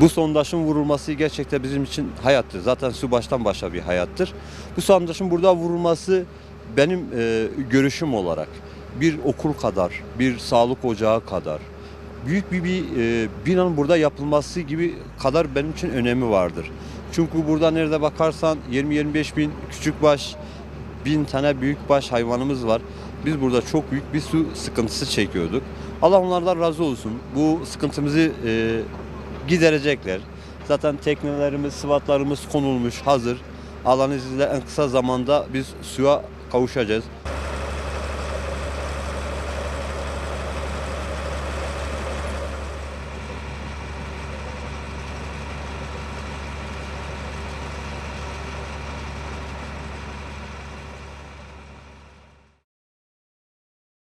Bu sondajın vurulması gerçekten bizim için hayattır. Zaten su baştan başa bir hayattır. Bu sondajın burada vurulması benim e, görüşüm olarak bir okul kadar, bir sağlık ocağı kadar, büyük bir, bir e, binanın burada yapılması gibi kadar benim için önemi vardır. Çünkü burada nerede bakarsan 20-25 bin küçük baş, bin tane büyük baş hayvanımız var. Biz burada çok büyük bir su sıkıntısı çekiyorduk. Allah onlardan razı olsun. Bu sıkıntımızı e, giderecekler. Zaten teknelerimiz, sıvatlarımız konulmuş, hazır. Allah'ın izniyle en kısa zamanda biz suya kavuşacağız.